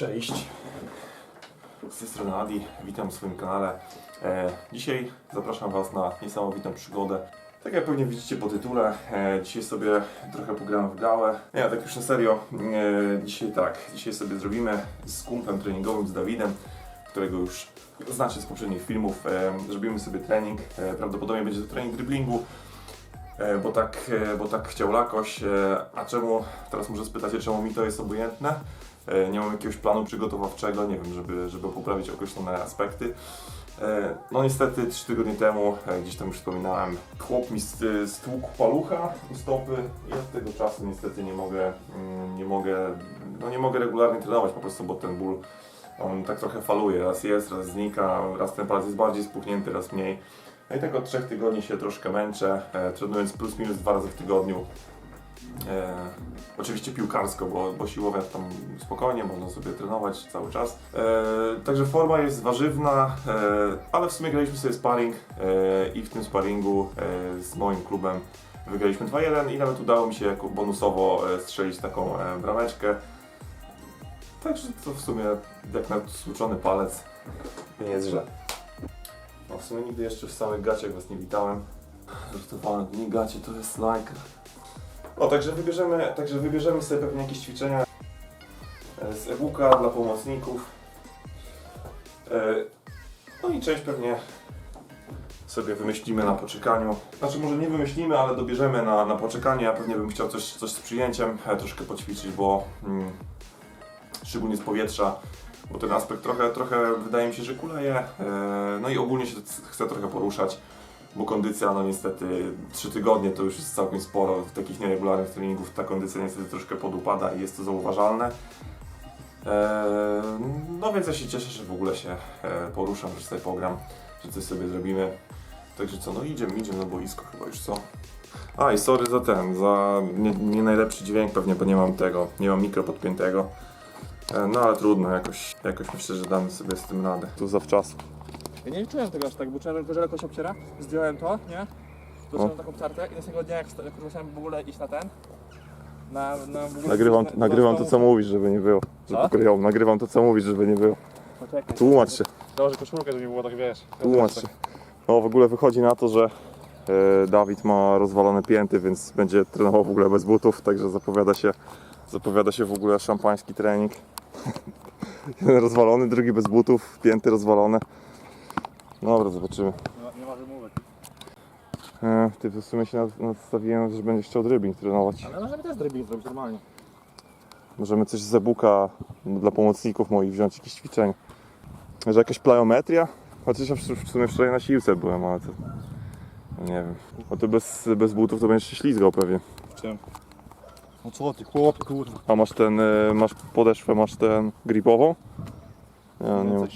Cześć, z tej strony Adi, witam w swoim kanale. E, dzisiaj zapraszam Was na niesamowitą przygodę. Tak jak pewnie widzicie po tytule, e, dzisiaj sobie trochę pogramy w gałę. Nie, tak już na serio, e, dzisiaj tak, dzisiaj sobie zrobimy z kumplem treningowym, z Dawidem, którego już znacie z poprzednich filmów, e, zrobimy sobie trening, e, prawdopodobnie będzie to trening driblingu, E, bo tak, e, bo tak chciał Lakoś. E, A czemu, teraz może spytacie, czemu mi to jest obojętne? E, Nie mam jakiegoś planu przygotowawczego, nie wiem, żeby, żeby poprawić określone aspekty. E, No niestety trzy tygodnie temu, e, gdzieś tam już wspominałem, chłop mi st- stłukł palucha u stopy i od tego czasu niestety nie mogę, mm, nie mogę, no nie mogę regularnie trenować po prostu, bo ten ból on tak trochę faluje, raz jest, raz znika, raz ten palec jest bardziej spuchnięty, raz mniej. No i tak od trzech tygodni się troszkę męczę, trenując plus minus dwa razy w tygodniu. E, oczywiście piłkarsko, bo, bo tam spokojnie, można sobie trenować cały czas. E, także forma jest warzywna, e, ale w sumie graliśmy sobie sparring e, i w tym sparringu e, z moim klubem wygraliśmy 2-1 i nawet udało mi się jako bonusowo e, strzelić taką e, brameczkę. Także to w sumie jak na stłuczony palec nie jest źle. No w sumie nigdy jeszcze w samych gaciach was nie witałem. Żartowałem, nie gacie, to jest lajka. O, także wybierzemy, także wybierzemy sobie pewnie jakieś ćwiczenia e, z e-booka dla pomocników. E, No i część pewnie sobie wymyślimy na poczekaniu. Znaczy może nie wymyślimy, ale dobierzemy na, na poczekanie. Ja pewnie bym chciał coś, coś z przyjęciem e, troszkę poćwiczyć, bo mm, szczególnie z powietrza, bo ten aspekt trochę, trochę wydaje mi się, że kuleje. No i ogólnie się chcę trochę poruszać, bo kondycja, no niestety 3 tygodnie to już jest całkiem sporo. W takich nieregularnych treningów ta kondycja niestety troszkę podupada i jest to zauważalne. E, No więc ja się cieszę, że w ogóle się e, poruszam, że sobie pogram, że coś sobie zrobimy. Także co, no idziemy, idziemy na boisko chyba już, co? A i sorry za ten, za nie, nie najlepszy dźwięk pewnie, bo nie mam tego, nie mam mikro podpiętego. E, No ale trudno, jakoś, jakoś myślę, że damy sobie z tym radę. Tu zawczasu. Ja nie czułem tego aż tak, bo czułem że lekko się obciera, zdjąłem to, nie? Zacząłem taką tartę i następnego dnia jak, musiałem w ogóle iść na ten, na, na w ogóle Nagrywam, na, nagrywam to, co mówisz, żeby nie było. Co? Żeby kryją. Nagrywam to, co mówisz, żeby nie było. Poczekaj. Tłumacz się, Założę koszulkę, żeby nie było tak, wiesz. tłumacz się. No w ogóle wychodzi na to, że e, Dawid ma rozwalone pięty, więc będzie trenował w ogóle bez butów, także zapowiada się, zapowiada się w ogóle szampański trening. Jeden rozwalony, drugi bez butów, pięty rozwalone. Dobra, zobaczymy. Nie ma, nie ma wymówek. E, ty w sumie się nad- nastawiłem, że będziesz chciał dribbling trenować. Ale możemy też dribbling zrobić normalnie. Możemy coś z e-booka dla pomocników moich wziąć, jakieś ćwiczenia. Może jakaś plyometria? Chociaż ja w w sumie wczoraj na siłce byłem, ale to... no Nie wiem. No to bez, bez butów to będziesz się ślizgał pewnie. Czym? No co ty, chłop, kurwa. A masz ten, y, masz podeszwę, masz ten gripową? Ja nie wiem.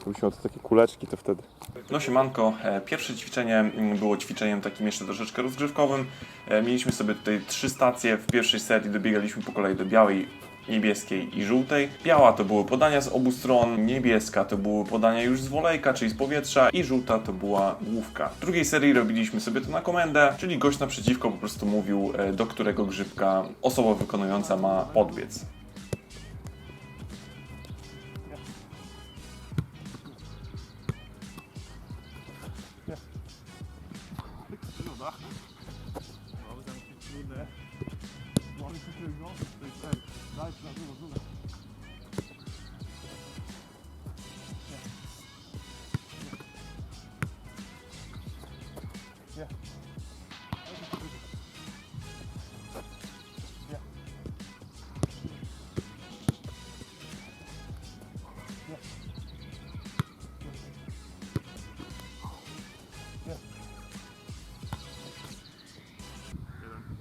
Gdybyś miał takie kuleczki, to wtedy. No siemanko, E, pierwsze ćwiczenie mm, było ćwiczeniem takim jeszcze troszeczkę rozgrzewkowym. E, Mieliśmy sobie tutaj trzy stacje. W pierwszej serii dobiegaliśmy po kolei do białej, niebieskiej i żółtej. Biała to były podania z obu stron, niebieska to były podania już z wolejka, czyli z powietrza i żółta to była główka. W drugiej serii robiliśmy sobie to na komendę, czyli gość naprzeciwko po prostu mówił, e, do którego grzybka osoba wykonująca ma podbiec.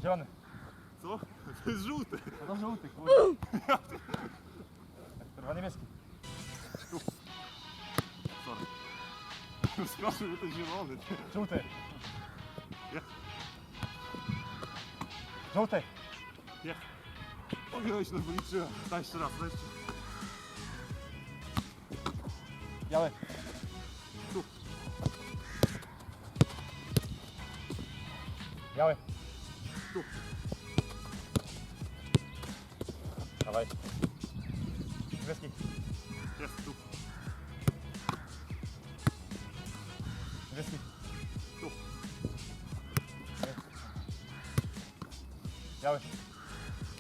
Zielony. Co? To jest żółty. No to żółty, kurwa. Kurwa niebieski. Skoczył, że to zielony. Żółty. Jak? Żółty. Oj, się policzyłem. Daj jeszcze raz, daj jeszcze. Biały. Tu. Biały. Tu. Dawaj. Niebieski. Jest, tu. Niebieski. Tu. Jest. Biały.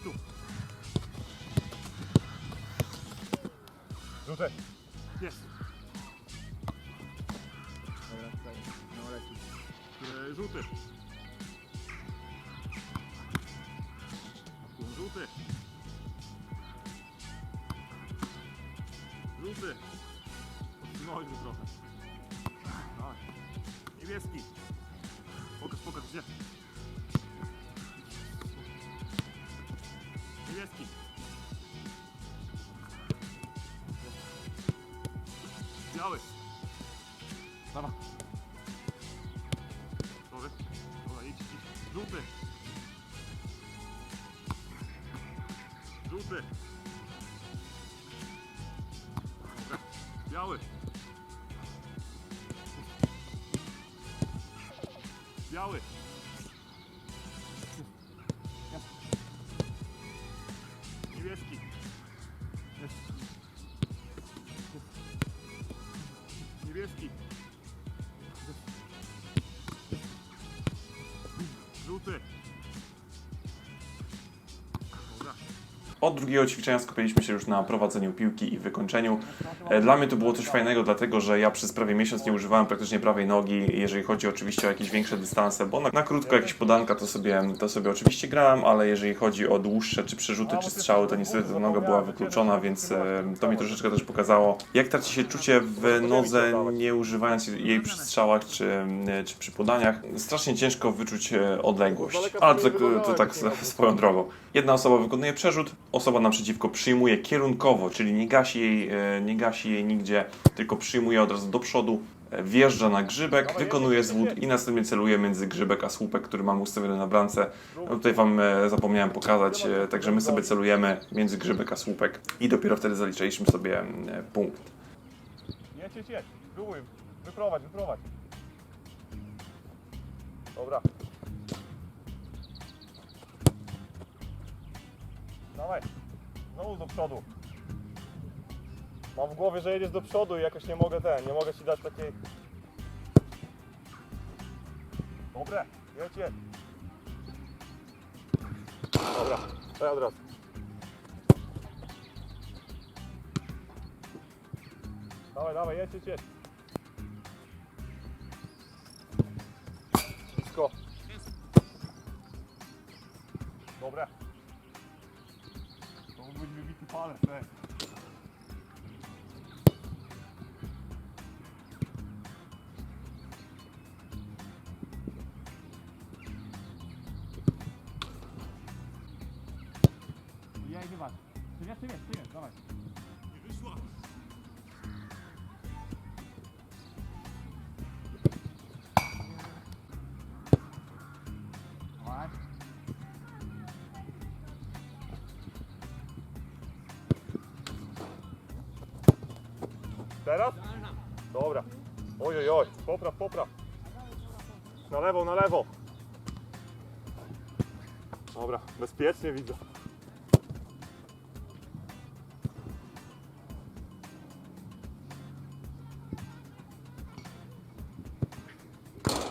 Tu. Żółty. Żółty. Odsunąłeś go trochę. Tak. Niebieski. Pokaż, pokaż, gdzie? Niebieski. Biały. Dawaj. Niebieski. Niebieski. Żółty. Od drugiego ćwiczenia skupiliśmy się już na prowadzeniu piłki i wykończeniu. E, Dla mnie to było coś fajnego, dlatego że ja przez prawie miesiąc nie używałem praktycznie prawej nogi, jeżeli chodzi oczywiście o jakieś większe dystanse, bo na, na krótko jakieś podanka to sobie, to sobie oczywiście grałem, ale jeżeli chodzi o dłuższe czy przerzuty czy strzały, to niestety ta noga była wykluczona, więc e, to mi troszeczkę też pokazało, jak traci się czucie w nodze, nie używając jej przy strzałach czy, e, czy przy podaniach. Strasznie ciężko wyczuć odległość, ale to, to tak swoją drogą. Jedna osoba wykonuje przerzut, osoba naprzeciwko przyjmuje kierunkowo, czyli nie gasi jej, nie gasi jej nigdzie, tylko przyjmuje od razu do przodu, e, wjeżdża na grzybek, wykonuje zwód i następnie celuje między grzybek a słupek, który mam ustawiony na bramce. No tutaj Wam e, zapomniałem pokazać, e, także my sobie celujemy między grzybek a słupek i dopiero wtedy zaliczyliśmy sobie punkt. Jedź, jedź, jedź. Spróbuj. Wyprowadź, wyprowadź. Dobra. Dawaj. Znowu do przodu. Mam w głowie, że jedziesz do przodu i jakoś nie mogę ten, nie mogę ci dać takiej... Dobre, jedź, jedź. Dobra, to ja od razu. Dawaj, dawaj, jedź, jedź, jedź. Blisko. Dobre. To mógł być wybity palec, tak. Teraz? Dobra. Oj, oj, oj. Popraw, popraw. Na lewo, na lewo. Dobra, bezpiecznie widzę.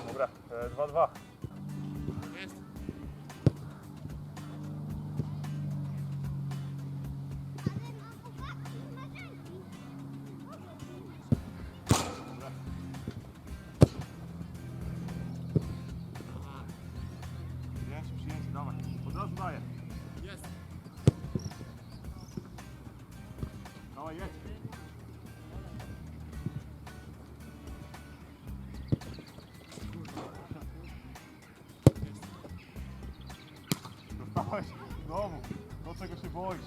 Dobra, 2-2. Boisz?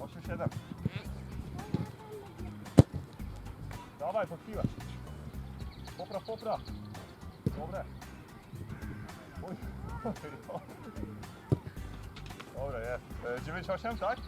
8-7. Dawaj, pod piłę. Popraw, popraw. Dobre. Oj. Jest. E, 9-8, tak?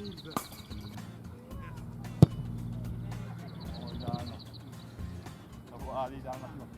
Orada. Bu Ali damla.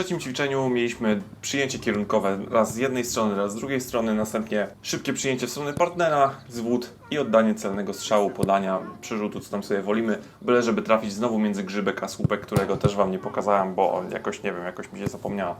Trzecim ćwiczeniu mieliśmy przyjęcie kierunkowe raz z jednej strony, raz z drugiej strony, następnie szybkie przyjęcie w stronę partnera, zwód i oddanie celnego strzału, podania, przerzutu, co tam sobie wolimy, byle żeby trafić znowu między grzybek a słupek, którego też Wam nie pokazałem, bo jakoś, nie wiem, jakoś mi się zapomniała.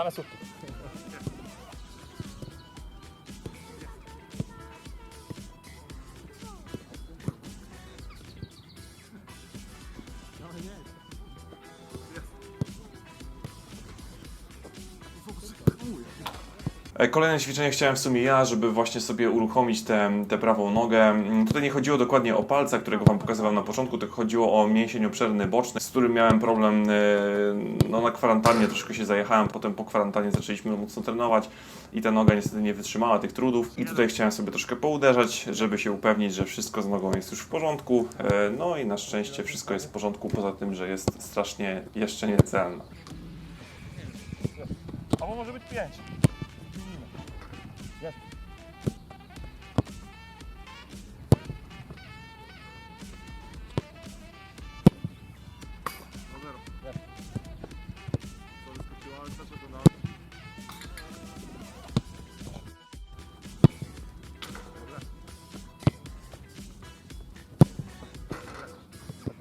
Kurwa, same Kolejne ćwiczenie chciałem w sumie ja, żeby właśnie sobie uruchomić tę tę prawą nogę. Mm, Tutaj nie chodziło dokładnie o palca, którego Wam pokazywałem na początku, tylko chodziło o mięsień obszerny boczny, z którym miałem problem e, no, na kwarantannie, troszkę się zajechałem, potem po kwarantannie zaczęliśmy mocno trenować i ta noga niestety nie wytrzymała tych trudów i tutaj chciałem sobie troszkę pouderzać, żeby się upewnić, że wszystko z nogą jest już w porządku. E, No i na szczęście wszystko jest w porządku, poza tym, że jest strasznie jeszcze niecelna. Albo może być pięć.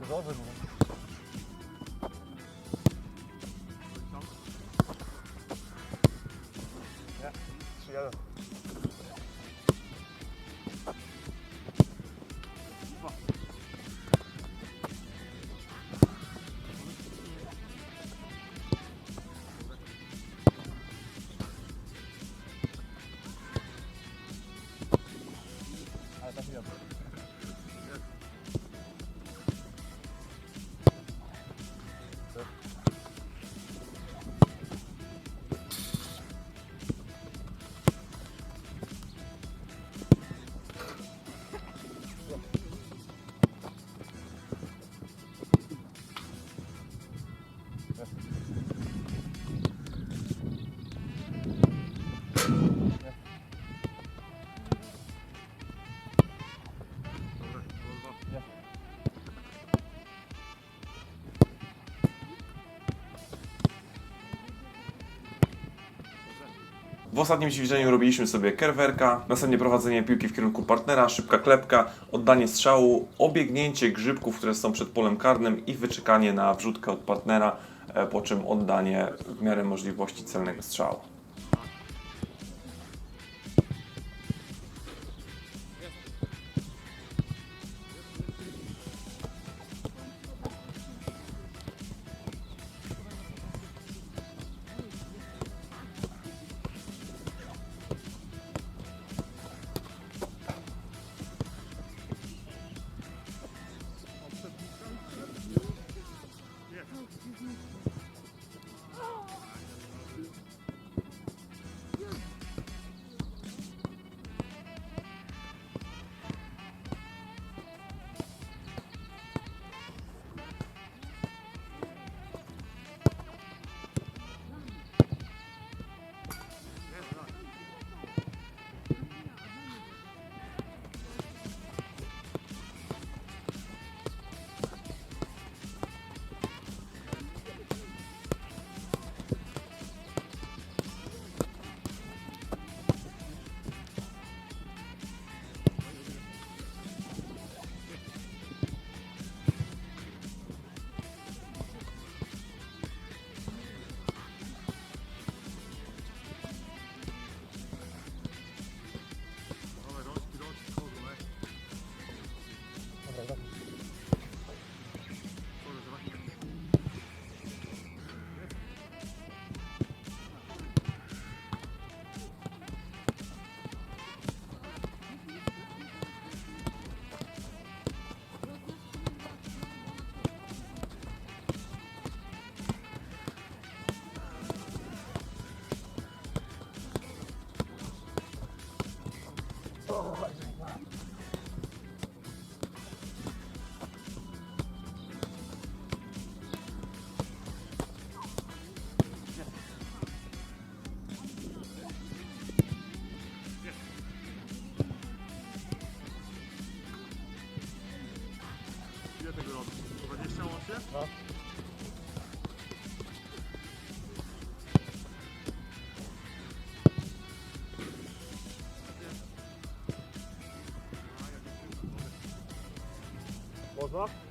Dobrze W ostatnim ćwiczeniu robiliśmy sobie kerwerka, następnie prowadzenie piłki w kierunku partnera, szybka klepka, oddanie strzału, obiegnięcie grzybków, które są przed polem karnym i wyczekanie na wrzutkę od partnera, e, po czym oddanie w miarę możliwości celnego strzału. Mm -hmm. oh. Można?